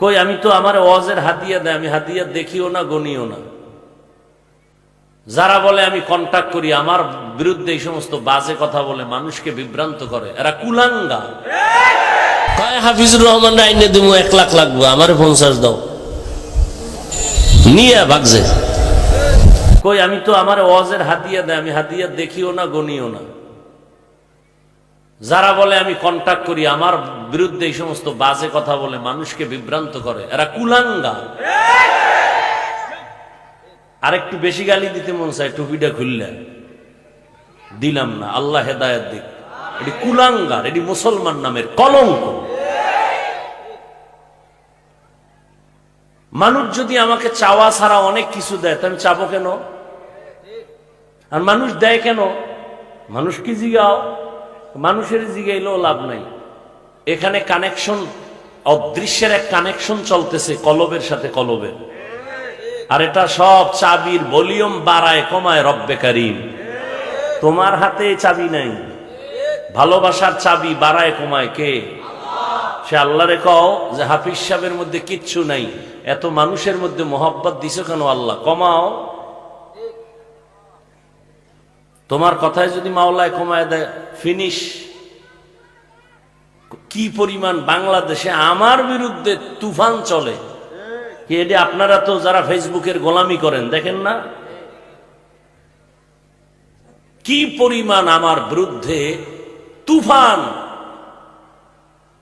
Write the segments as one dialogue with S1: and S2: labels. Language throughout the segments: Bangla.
S1: কই আমি তো আমার ওয়াজের হাতিয়া দেয় আমি হাতিয়া দেখিও না গনিও না। যারা বলে আমি কন্টাক্ট করি আমার বিরুদ্ধে এই সমস্ত বাজে কথা বলে মানুষকে বিভ্রান্ত করে। এরা কুলাঙ্গা। কয় হাফিজুর রহমান আইনে দিব এক লাখ লাগবে আমার পঞ্চাশ দাও। নিয়ে ভাগছে কই আমি তো আমার ওয়াজের হাতিয়া দেয় আমি হাতিয়া দেখিও না গনিও না। যারা বলে আমি কন্টাক্ট করি, আমার বিরুদ্ধে এই সমস্ত বাজে কথা বলে মানুষকে বিভ্রান্ত করে, এরা কুলাঙ্গা। আর একটু বেশি গালি দিতে মন চায়, টুপিটা খুললে দিলাম না, আল্লাহ হেদায়ত দিক। এটি কুলাঙ্গার এটি মুসলমান নামের কলঙ্ক। মানুষ যদি আমাকে চাওয়া ছাড়া অনেক কিছু দেয়, তা আমি চাবো কেন? আর মানুষ দেয় কেন? মানুষ কি জিগাও? মানুষের জিগাইলেও লাভ নাই। এখানে কানেকশন অদৃশ্যের এক কানেকশন চলতেছে কলবের সাথে কলবের আর এটা সব চাবির ভলিউম বাড়ায়, কমায় রব্বে কারিম। তোমার হাতে চাবি নাই। ভালোবাসার চাবি বাড়ায়, কমায় কে? সে আল্লাহ রে কও যে হাফিজ সাহেবের মধ্যে কিচ্ছু নাই। এত মানুষের মধ্যে মোহাব্বত দিছে কেন আল্লাহ? কমাও। তোমার কথায় যদি মাওলায় কমায় দেয় ফিনিশ কি পরিমাণ বাংলাদেশে আমার বিরুদ্ধে তুফান চলে? এটি আপনারা তো যারা ফেসবুকের গোলামি করেন, দেখেন না? কি পরিমাণ আমার বিরুদ্ধে তুফান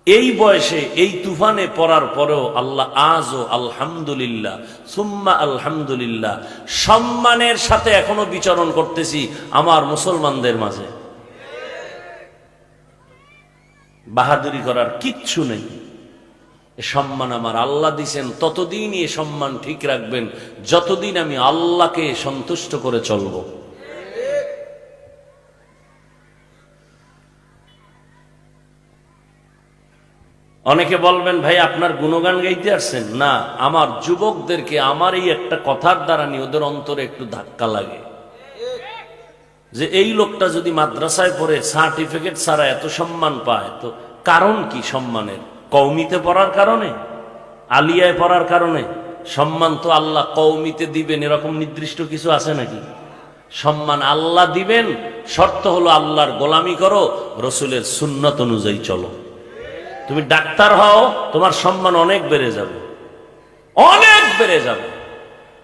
S1: এই বয়সে, এই তুফানে পড়ার পরেও আল্লাহ আজও আলহামদুলিল্লাহ, সুম্মা আলহামদুলিল্লাহ, সম্মানের সাথে এখনও বিচরণ করতেছি আমার মুসলমানদের মাঝে। বাহাদুরি করার কিচ্ছু নেই। সম্মান আমার আল্লাহ দিছেন, ততদিনই এ সম্মান ঠিক রাখবেন, যতদিন আমি আল্লাহকে সন্তুষ্ট করে চলব। অনেকে বলবেন, ভাই, আপনার গুণগান গাইতে আসছেন? না, আমার যুবকদেরকে আমার এই একটা কথার দ্বারা নিয়ে ওদের অন্তরে একটু ধাক্কা লাগে। যে এই লোকটা যদি মাদ্রাসায় পড়ে, সার্টিফিকেট ছাড়া এত সম্মান পায়, তো কারণ কি সম্মানের? কৌমিতে পড়ার কারণে? আলিয়ায় পড়ার কারণে? সম্মান তো আল্লাহ কৌমিতে দিবেন, এরকম নির্দিষ্ট কিছু আছে নাকি? সম্মান আল্লাহ দিবেন, শর্ত হলো আল্লাহর গোলামি করো, রসুলের সুন্নত অনুযায়ী চলো। তুমি ডাক্তার হও, তোমার সম্মান অনেক বেড়ে যাবে। অনেক বেড়ে যাবে।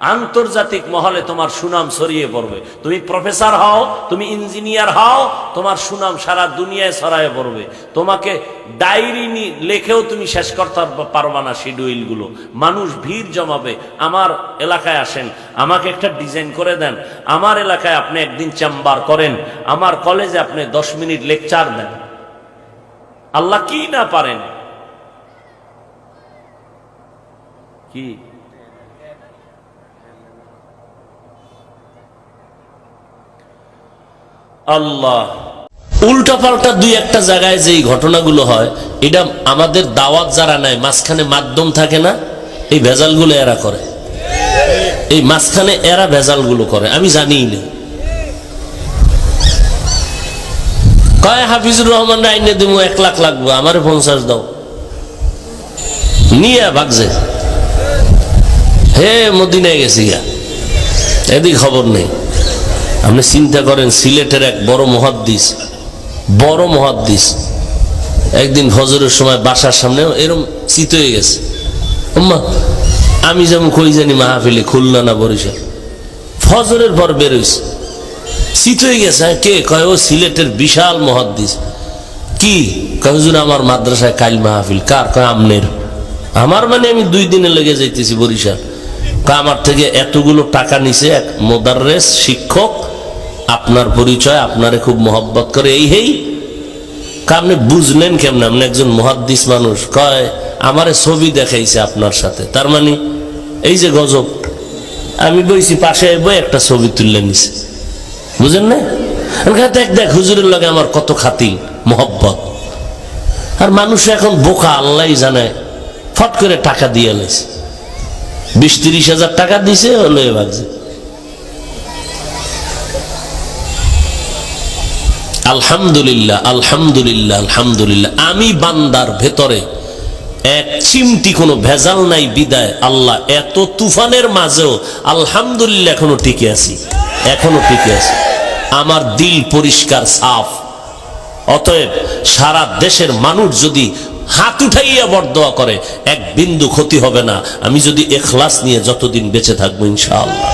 S1: আন্তর্জাতিক মহলে তোমার সুনাম ছড়িয়ে পড়বে। তুমি প্রফেসর হও, তুমি ইঞ্জিনিয়ার হও, তোমার সুনাম সারা দুনিয়ায় ছড়ায় পড়বে। তোমাকে ডায়েরি লেখেও তুমি শেষ করতে পারবা না শিডিউলগুলো মানুষ ভিড় জমাবে। আমার এলাকায় আসেন, আমাকে একটা ডিজাইন করে দেন। আমার এলাকায় আপনি একদিন চেম্বার করেন। আমার কলেজে আপনি দশ মিনিট লেকচার দেন। আল্লাহ কি না পারেন? কি? আল্লাহ। উল্টা পাল্টা দুই একটা জায়গায় যে ঘটনাগুলো হয়, এটা আমাদের দাওয়াত যারা নেয়, মাঝখানে মাধ্যম থাকে না, এই ভেজালগুলো এরা করে। এই মাঝখানে এরা ভেজালগুলো করে, আমি জানিই না। কয়, হাফিজুর রহমান আইনে দিব এক লাখ লাগবে, আমারে পঞ্চাশ দাও। নিয়ে ভাগছে হে, মদিনায় গেছি গা। এদিক খবর নেই। আপনি চিন্তা করেন, সিলেটের এক বড় মহাদ্দিস বড় মহাদ্দিস, একদিন ফজরের সময় বাসার সামনে এরম চিত হয়ে গেছে। আমি যেমন কই জানি মাহফিলে খুলনা না বরিশাল। ফজরের পর বেরোইছে চিত হয়ে গেছে হ্যাঁ, কে? কয় ও সিলেটের বিশাল মহাদ্দিস। কি? কয়জন আমার মাদ্রাসায় কাইল মাহফিল। কার? কয় আমনের। আমার মানে আমি দুই দিনে লেগে যাইতেছি বরিশাল। আমার থেকে এতগুলো টাকা নিছে এক মোদাররেস শিক্ষক। আপনার পরিচয় আপনারে খুব মহব্বত করে এই হেই। আপনি বুঝলেন কেমন? আপনি একজন মহাদ্দিস মানুষ। কয় আমারে ছবি দেখাইছে আপনার সাথে। তার মানে এই যে গজব আমি বইছি পাশে বই একটা ছবি তুললে নিছে। বুঝেন না দেখ দেখ, হুজুরের লগে আমার কত খাতিল মহব্বত। আর মানুষ এখন বোকা আল্লাহ জানে। ফট করে টাকা দিয়ে লাইছে বিশ তিরিশ হাজার টাকা দিছে, হলো ভাগছে আলহামদুলিল্লাহ আলহামদুলিল্লাহ আলহামদুলিল্লাহ। আমি বান্দার ভেতরে এক চিমটি কোনো ভেজাল নাই বিদায়। আল্লাহ এত তুফানের মাঝেও আলহামদুলিল্লাহ এখনও টিকে আছি। এখনও টিকে আছি। আমার দিল পরিষ্কার সাফ। অতএব সারা দেশের মানুষ যদি হাত উঠাইয়া বরদোয়া করে, এক বিন্দু ক্ষতি হবে না। আমি যদি এখলাস নিয়ে যতদিন বেঁচে থাকব, ইনশাআল্লাহ।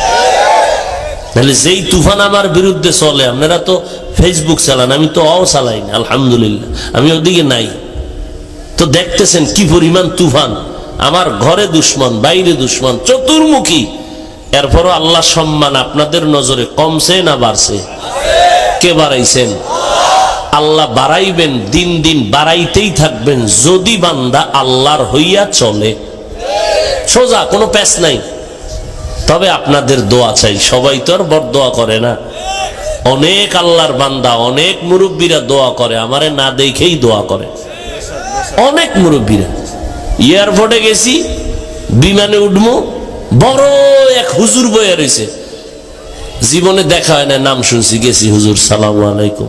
S1: তাহলে যেই তুফান আমার বিরুদ্ধে চলে, আপনারা তো ফেসবুক চালান, আমি তো অ চালাই না, আলহামদুলিল্লাহ। আমি ওদিকে নাই। তো দেখতেছেন কি পরিমাণ তুফান। আমার ঘরে দুশ্মন, বাইরে দুশ্মন, চতুর্মুখী। এরপরও আল্লাহ সম্মান আপনাদের নজরে কমছে না বাড়ছে? কে বাড়াইছেন? আল্লাহ বাড়াইবেন, দিন দিন বাড়াইতেই থাকবেন, যদি বান্দা আল্লাহর হইয়া চলে। সোজা, কোনো প্যাচ নাই। তবে আপনাদের দোয়া চাই। সবাই তো আর বর দোয়া করে না। অনেক আল্লাহর বান্দা, অনেক মুরব্বীরা দোয়া করে, আমারে না দেখেই দোয়া করে। অনেক মুরব্বীরা। এয়ারপোর্টে গেছি, বিমানে উঠবো বড় এক হুজুর বয়ে রয়েছে। জীবনে দেখা হয় না, নাম শুনছি, গেছি, হুজুর, সালাম আলাইকুম।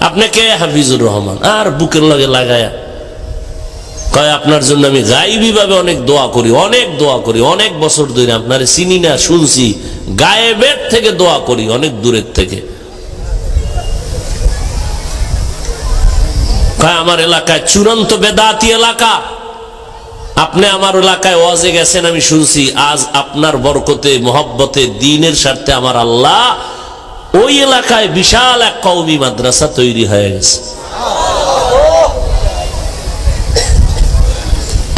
S1: আপনি কে? হাফিজুর রহমান। আর বুকের লগে লাগায়া। কয়, আপনার জন্য আমি গাইবি ভাবে অনেক দোয়া করি, অনেক দোয়া করি, অনেক বছর ধরে আপনার চিনি না, শুনছি। গায়েবের থেকে দোয়া করি, অনেক দূরের থেকে। কয়, আমার এলাকায় চূড়ান্ত বেদাতি এলাকা। আপনি আমার এলাকায় ওয়াজে গেছেন, আমি শুনছি, আজ আপনার বরকতে, মোহব্বতে, দিনের স্বার্থে আমার আল্লাহ ওই এলাকায় বিশাল এক কৌমি মাদ্রাসা তৈরি হয়ে গেছে।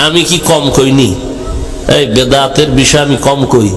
S1: আমি কি কম কইনি? এই বেদাতের বিষয় আমি কম কই।